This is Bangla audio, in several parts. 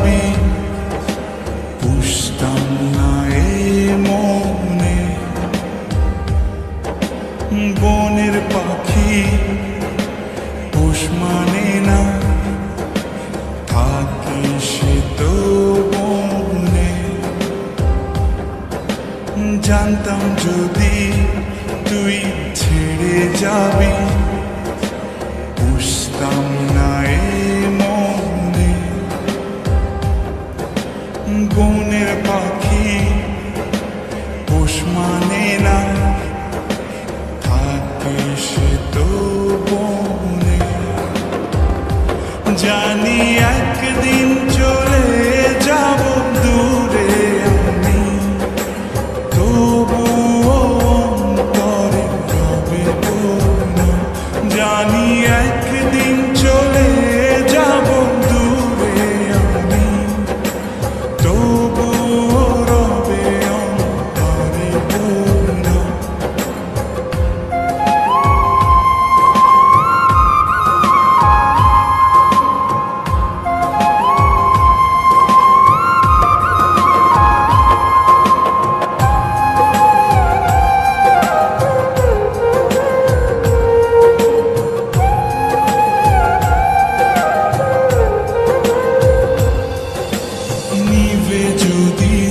আমি পুষতাম না বনের পাখি মানে না সে তো জানতাম যদি তুই ছেড়ে যাবি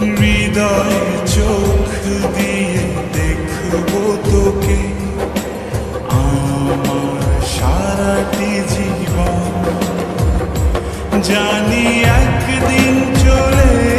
হৃদয় চোখ দিয়ে দেখব তোকে। আমার সারাটি জীবন জানি একদিন চলে